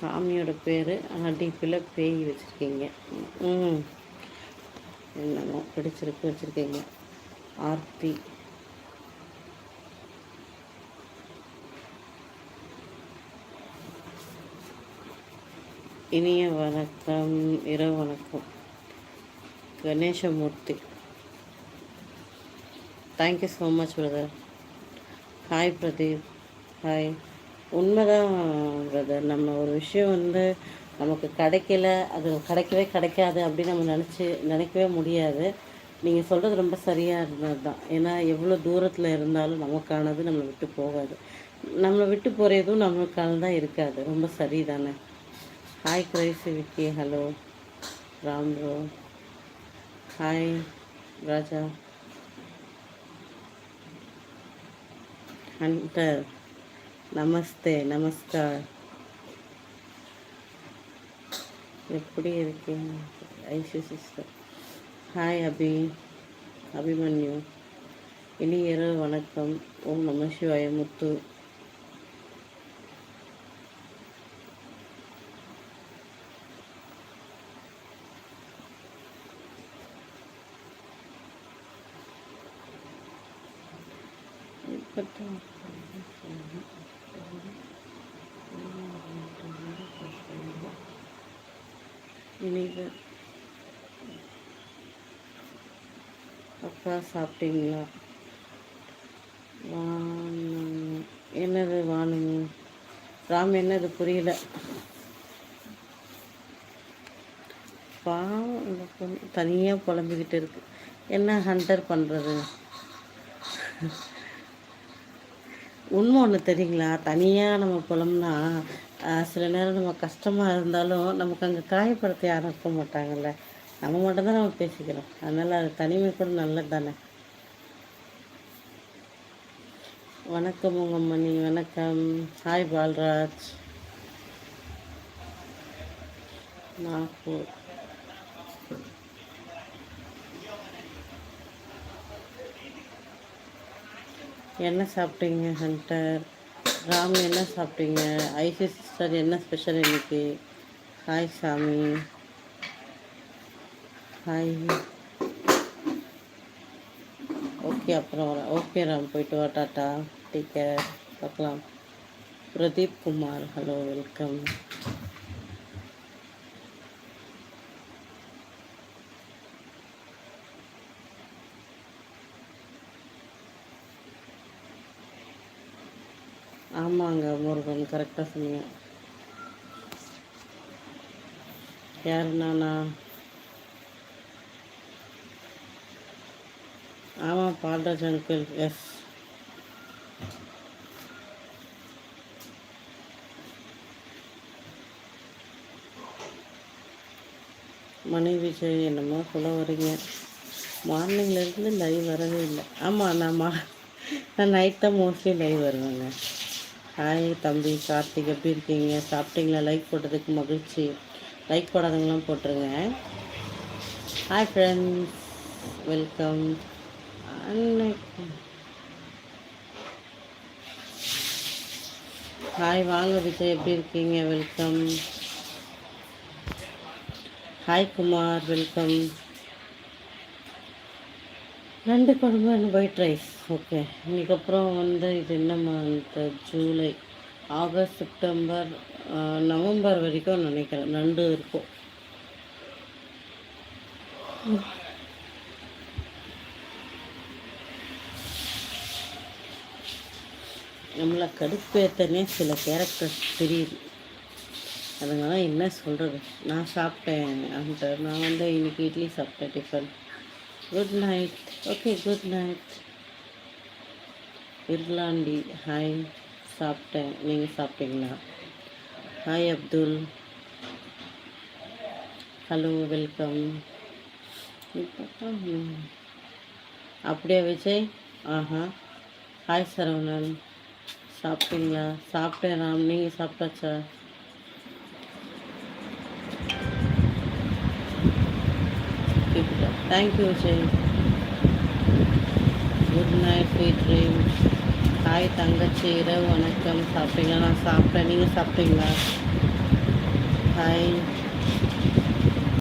சாமியோட பேர் ஆனால் டிபியில் பேய் வச்சுருக்கீங்க. ம். என்னமோ பிடிச்சிருக்கு வச்சுருக்கீங்க. ஆர்த்தி. இனிய வணக்கம் இரவு வணக்கம். Ganeshamoorthy. Thank you so much brother hi Pradeep hi உண்மைதான் பிரதர் நம்ம ஒரு விஷயம் வந்து நமக்கு கிடைக்கல அது கிடைக்கவே கிடைக்காது அப்படின்னு நம்ம நினச்சி நினைக்கவே முடியாது. நீங்கள் சொல்கிறது ரொம்ப சரியாக இருந்தது தான் ஏன்னா எவ்வளோ தூரத்தில் இருந்தாலும் நமக்கானது நம்மளை விட்டு போகாது. நம்மளை விட்டு போகிற எதுவும் நம்மளுக்கானது தான் இருக்காது. ரொம்ப சரி தானே hi crazy Vicky hello Ram bro hi Raja hunter namaste namaskar. எப்படி இருக்கீங்க? ஐஷு சிஸ்டர். ஹாய் அபி. அபிமன்யு. இனிய இரவு வணக்கம். ஓம் நம சிவாய முத்து. இப்பதான் இனிது அக்கா சாப்பிட்டீங்களா? வானு என்னது வானுங்க ராம் என்னது புரியல. பாவம் இந்த பொண்ணு தனியாக புலம்பிக்கிட்டு இருக்கு. என்ன ஹண்டர் பண்ணுறது உண்மை ஒன்று தெரியுங்களா? தனியாக நம்ம புலம்னா சில நேரம் நம்ம கஷ்டமாக இருந்தாலும் நமக்கு அங்கே காயப்படுத்த யாரும் இருக்க மாட்டாங்கல்ல. நம்ம மட்டும்தான் நம்ம பேசிக்கிறோம். அதனால் அது தனிமை கூட நல்லது தானே வணக்கம் உங்கள் மணி வணக்கம். ஹாய் பால்ராஜ். நாகூர் என்ன சாப்பிட்டீங்க ஹண்டர்? ராம் என்ன சாப்பிட்டீங்க? ஐசி சிஸ்டர் என்ன ஸ்பெஷல் இன்னைக்கு? ஹாய் சாமி. ஹாய் ஓகே அப்புறம் வர ஓகே ராம் போயிட்டு வா டாட்டா டேக் கேர் பார்க்கலாம். பிரதீப் குமார் ஹலோ வெல்கம் ஆமாங்க முருகன் கரெக்டாக சொன்னீங்க. யார் நானா? ஆமாம் பால்ராஜ் அங்கிள் எஸ் மணி விஜய் என்னமோ சொல்ல வரீங்க மார்னிங்லேருந்து லைவ் வரவே இல்லை. ஆமாம் நான் மா நான் நைட் தான் மோஸ்ட்லி லைவ் வருவேங்க. ஹாய் தம்பி கார்த்திக் எப்படி இருக்கீங்க? சாப்பிட்டீங்களா? லைக் போட்டதுக்கு மகிழ்ச்சி. லைக் போடாதவங்களாம் போட்டுருங்க. ஹாய் ஃப்ரெண்ட்ஸ் வெல்கம் அன்னைக்கு ஹாய் வாங்க விஜய் எப்படி இருக்கீங்க? Welcome hi Kumar. வெல்கம் நண்டு குழம்பு அண்ட் ஒயிட் ரைஸ் ஓகே இதுக்கப்புறம் வந்து இது என்ன month July. August September November வரைக்கும் நினைக்கிறேன். நண்டு இருக்கும். நம்மளை கடுப்பேற்றனே சில கேரக்டர்ஸ் தெரியுது. அதனால என்ன சொல்கிறது நான் சாப்பிட்டேன். அந்த நான் வந்து இன்னைக்கு இட்லி சாப்பிட்டேன் tiffin good night okay good night இர்லாண்டி hi சாப்பிட்டேன் நீங்கள் சாப்பிட்டீங்களா ஹாய் அப்துல் ஹலோ வெல்கம் அப்படியா விஜய் ஆஹா. ஹாய் சரவணன். சாப்பிட்டீங்களா? சாப்பிட்டேன் ராம். நீங்கள் சாப்பிட்டாச்சா? Thank you Vijay good night sweet dreams hi தங்கச்சி இரவு வணக்கம். சாப்பிட்டீங்களா? நான் சாப்பிட்டேன். நீங்கள் சாப்பிட்டீங்களா? ஹாய்